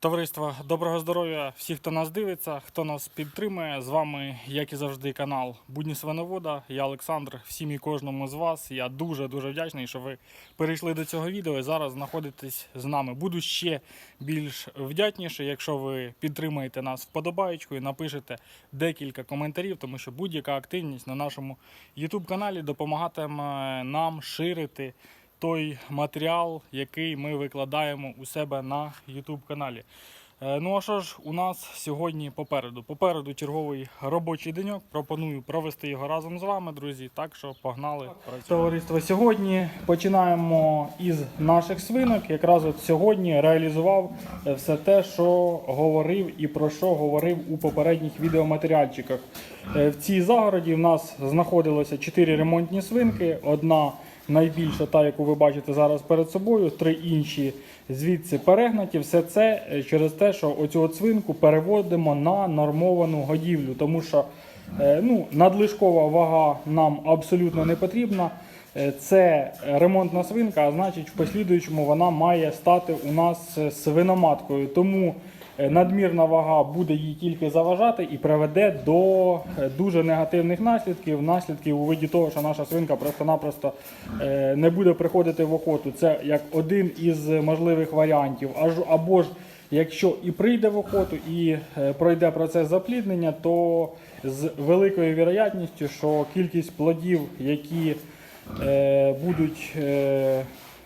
Товариство, доброго здоров'я! Всі, хто нас дивиться, хто нас підтримує. З вами, як і завжди, канал Будні Свиновода. Я Олександр. Всім і кожному з вас. Я дуже дуже вдячний, що ви перейшли до цього відео і зараз знаходитесь з нами. Буду ще більш вдячніше, якщо ви підтримаєте нас вподобаєчкою, напишете декілька коментарів, тому що будь-яка активність на нашому YouTube каналі допомагатиме нам ширити той матеріал, який ми викладаємо у себе на YouTube каналі. Е, Ну а що ж, у нас сьогодні попереду? Попереду черговий робочий деньок. Пропоную провести його разом з вами, друзі. Так що погнали. Товариство, сьогодні починаємо із наших свинок. Якраз от сьогодні реалізував все те, що говорив і про що говорив у попередніх відеоматеріальчиках. Е, В цій загороді в нас знаходилося 4 ремонтні свинки. Одна найбільша, та яку ви бачите зараз перед собою, три інші звідси перегнаті. Все це е, через те, що оцю от свинку переводимо на нормовану годівлю, тому що е, ну, надлишкова вага нам абсолютно не потрібна. Е, Це ремонтна свинка, а значить, в послідуючому вона має стати у нас свиноматкою. Тому надмірна вага буде їй тільки заважати і приведе до е, дуже негативних наслідків. Наслідків у виді того, що наша свинка просто-напросто е, не буде приходити в охоту. Це як один із можливих варіантів. Або ж якщо і прийде в охоту, і е, пройде процес запліднення, то з великою вірогятністю, що кількість плодів, які е, будуть е,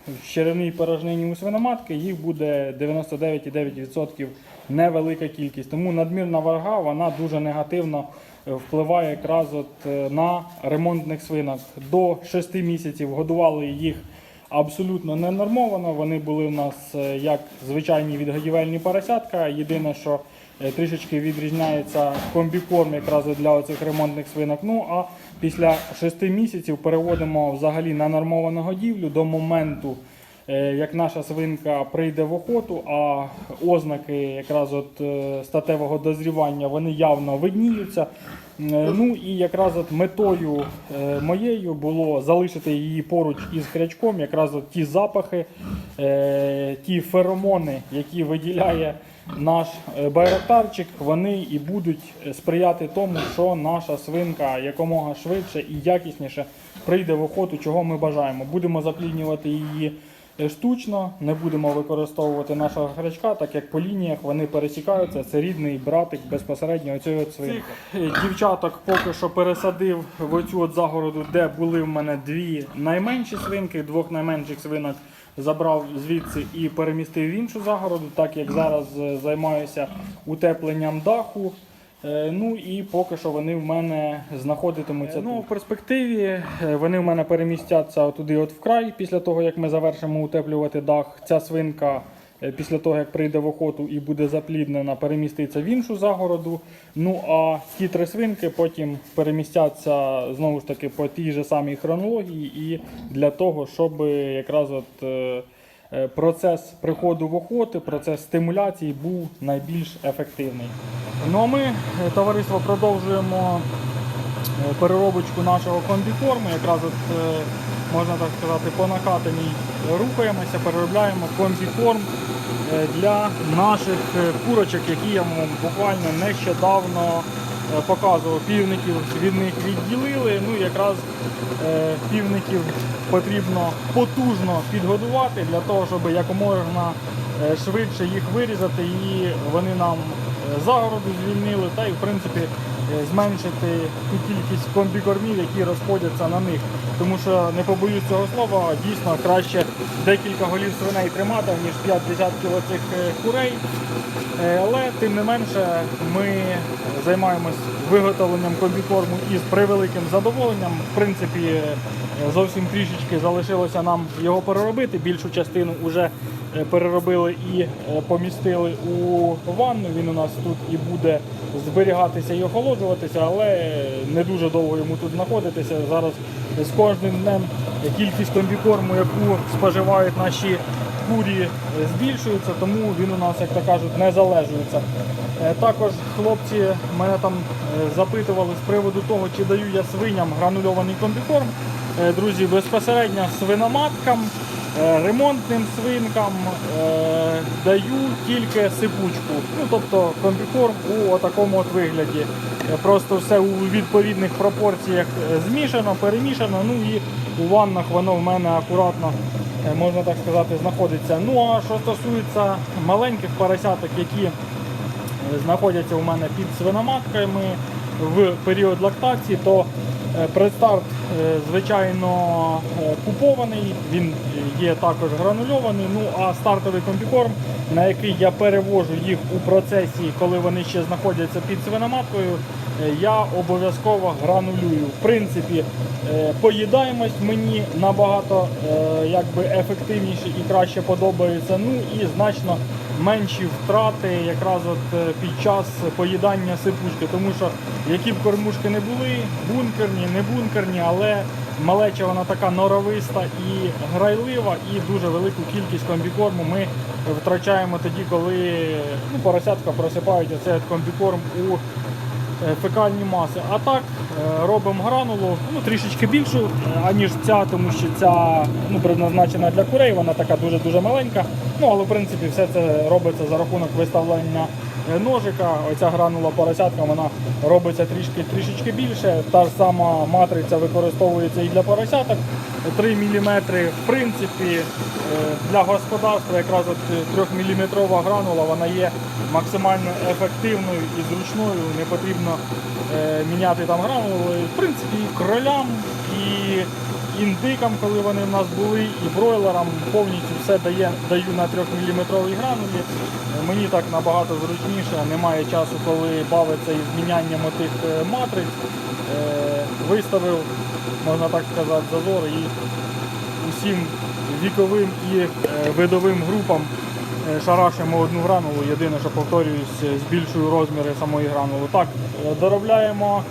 в черевній порожнині у свиноматки, їх буде 99,9% невелика кількість. Тому надмірна вага вона дуже негативно е, впливає якраз от е, на ремонтних свинок. До 6 місяців годували їх абсолютно ненормовано. Вони були у нас е, як звичайні відгодівельні поросятка. Єдине, що трішечки відрізняється комбікорм якраз для оцих ремонтних свинок. Ну а після 6 місяців переводимо взагалі на нормовану годівлю до моменту. Е, Як наша свинка прийде в охоту, а ознаки якраз от е, статевого дозрівання вони явно видніються. Е, Ну і якраз от метою моєю було залишити її поруч із хрячком, якраз от ті запахи, ті феромони, які виділяє наш байрактарчик, вони і будуть сприяти тому, що наша свинка якомога швидше і якісніше прийде в охоту, чого ми бажаємо. Будемо запліднювати її штучно, не будемо використовувати нашого хрячка, так як по лініях вони пересікаються. Це рідний братик безпосередньо цієї свинки. Цих дівчаток поки що пересадив в оцю от загороду, де були в мене дві найменші свинки, двох найменших свинок забрав звідси і перемістив в іншу загороду, так як зараз е, займаюся утепленням даху. Е, Ну і поки що вони в мене знаходитимуться. Ну, в перспективі е, вони в мене перемістяться туди, от в край, після того як ми завершимо утеплювати дах. Ця свинка. е, Після того, як прийде в охоту і буде запліднена, переміститься в іншу загороду. Ну а ті три свинки потім перемістяться знову ж таки по тій же самій хронології, і для того, щоб якраз от процес приходу в охоти, процес стимуляції був найбільш ефективний. Ну а ми, е, товариство, продовжуємо е, переробочку нашого комбікорму. Якраз от, е, можна так сказати, по накатаній рухаємося, переробляємо комбікорм е, для наших е, курочок, які я буквально нещодавно е, показував. Півників від них відділили. Ну якраз е, півників потрібно потужно підгодувати для того, щоб якомога е, швидше їх вирізати і вони нам е, загороду звільнили та й в принципі е, зменшити ту кількість комбікормів, які розходяться на них. Тому що не побоюсь цього слова, дійсно краще декілька голів свиней тримати, ніж 5 десятків оцих е, курей. Е, Але тим не менше ми займаємось виготовленням комбікорму із превеликим задоволенням. В принципі, е, зовсім трішечки залишилося нам його переробити. Більшу частину вже е, переробили і е, помістили у ванну. Він у нас тут і буде зберігатися і охолоджуватися, але не дуже довго йому тут знаходитися. Зараз з кожним днем кількість комбікорму, яку споживають наші курі, е, збільшується, тому він у нас, як то кажуть, не залежується. Також хлопці мене там запитували з приводу того, чи даю я свиням гранульований комбікорм. Е, Друзі, безпосередньо свиноматкам Е, Ремонтним свинкам е, даю тільки сипучку. Ну, тобто комбікорм у такому от вигляді. Просто все у відповідних пропорціях змішано, перемішано. Ну і у ваннах воно в мене акуратно, можна так сказати, знаходиться. Ну а що стосується маленьких поросяток, які знаходяться у мене під свиноматками в період лактації, то предстарт, е, звичайно, е, купований, він є також гранульований. Ну а стартовий комбікорм, на який я перевожу їх у процесі, коли вони ще знаходяться під свиноматкою, е, я обов'язково гранулюю. В принципі, е, поїдаємость мені набагато е, якби ефективніше і краще подобається. Ну і значно менші втрати якраз от е, під час поїдання сипучки, тому що які б кормушки не були, бункерні, не бункерні, але малеча вона така норовиста і грайлива, і дуже велику кількість комбікорму ми втрачаємо тоді, коли ну, поросятка просипають оцей комбікорм у фекальні маси. А так е, робимо гранулу ну, трішечки більшу, е, аніж ця, тому що ця ну, предназначена для курей, вона така дуже-дуже маленька. Ну, але в принципі все це робиться за рахунок виставлення е, ножика. Оця гранула поросятка вона робиться трішки трішечки більше. Та ж сама матриця використовується і для поросяток. 3 мм. В принципі, е, для господарства якраз от 3 мм гранула вона є максимально ефективною і зручною. Не потрібно е, міняти там гранули. В принципі, і кролям, і індикам, коли вони в нас були, і бройлерам повністю все дає, даю на 3 мм гранулі. Е, Мені так набагато зручніше, немає часу, коли бавиться із мінянням тих матриць. Виставив, можна так сказати, зазор і усім віковим і е, видовим групам е, шарашимо одну гранулу. Єдине, що повторююсь, е, збільшую розміри самої гранули. Так, доробляємо,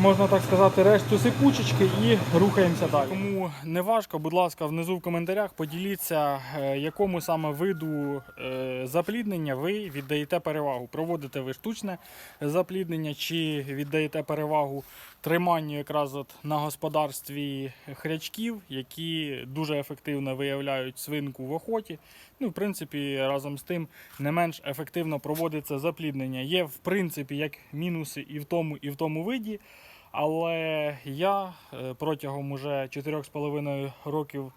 можна так сказати, решту сипучечки і рухаємося далі. Кому не важко, будь ласка, внизу в коментарях поділіться, е, якому саме виду е, запліднення ви віддаєте перевагу. Проводите ви штучне запліднення чи віддаєте перевагу триманню якраз от на господарстві хрячків, які дуже ефективно виявляють свинку в охоті. Ну, в принципі, разом з тим не менш ефективно проводиться запліднення. Є, в принципі, як мінуси і в тому, і в тому виді. Але я е, протягом уже 4,5 років,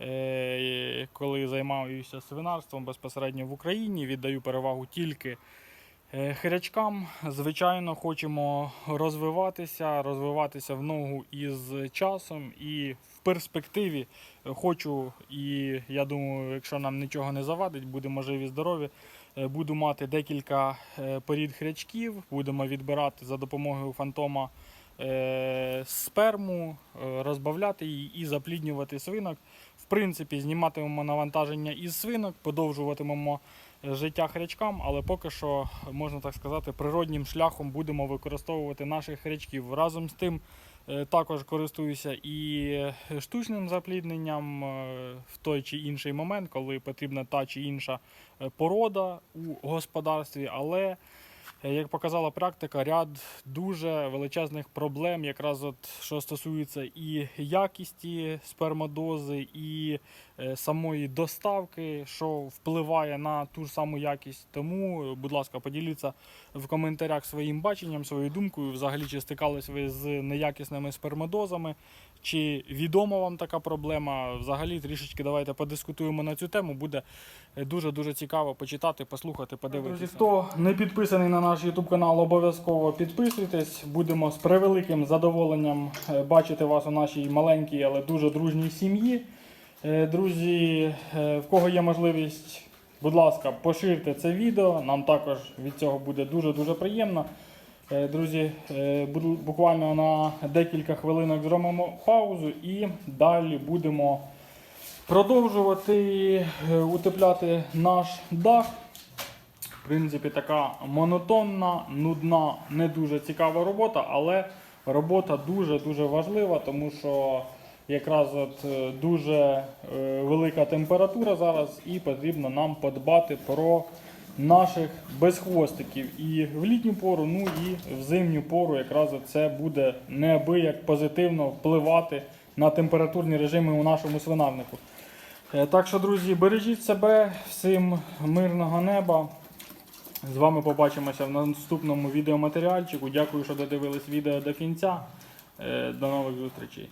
е, коли займаюся свинарством безпосередньо в Україні, віддаю перевагу тільки Е, Хирячкам, звичайно, хочемо розвиватися, розвиватися в ногу із часом. І в перспективі хочу, і я думаю, якщо нам нічого не завадить, будемо живі, здорові. Буду мати декілька порід хрячків, будемо відбирати за допомогою фантома сперму, е, розбавляти її і запліднювати свинок. В принципі, зніматимемо навантаження із свинок, подовжуватимемо е, життя хрячкам, але поки що, можна так сказати, природнім шляхом будемо використовувати наших хрячків. Разом з тим е, також користуюся і е, штучним заплідненням е, в той чи інший момент, коли потрібна та чи інша е, порода у господарстві, але Е, Як показала практика, ряд дуже величезних проблем, якраз от що стосується і якісті спермодози, і е, самої доставки, що впливає на ту ж саму якість. Тому, е, будь ласка, поділіться в коментарях своїм баченням, своєю думкою. Взагалі, чи стикались ви з неякісними спермодозами, чи відома вам така проблема? Взагалі, трішечки давайте подискутуємо на цю тему. Буде е, дуже дуже цікаво почитати, послухати, подивитися. Друзі, хто не підписаний на наш YouTube канал, обов'язково підписуйтесь. Будемо з превеликим задоволенням е, бачити вас у нашій маленькій, але дуже дружній сім'ї. Е, Друзі, е, в кого є можливість, будь ласка, поширте це відео. Нам також від цього буде дуже дуже приємно. Друзі, буквально на декілька хвилинок зробимо паузу і далі будемо продовжувати утепляти наш дах. В принципі, така монотонна, нудна, не дуже цікава робота, але робота дуже-дуже важлива, тому що якраз от е, дуже е, велика температура зараз і потрібно нам подбати про наших безхвостиків. І в літню пору, ну і в зимню пору якраз це буде неабияк позитивно впливати на температурні режими у нашому свинарнику. Е, Так що, друзі, бережіть себе, всім мирного неба. З вами побачимося в наступному відеоматеріальчику. Дякую, що додивились відео до кінця. Е, До нових зустрічей.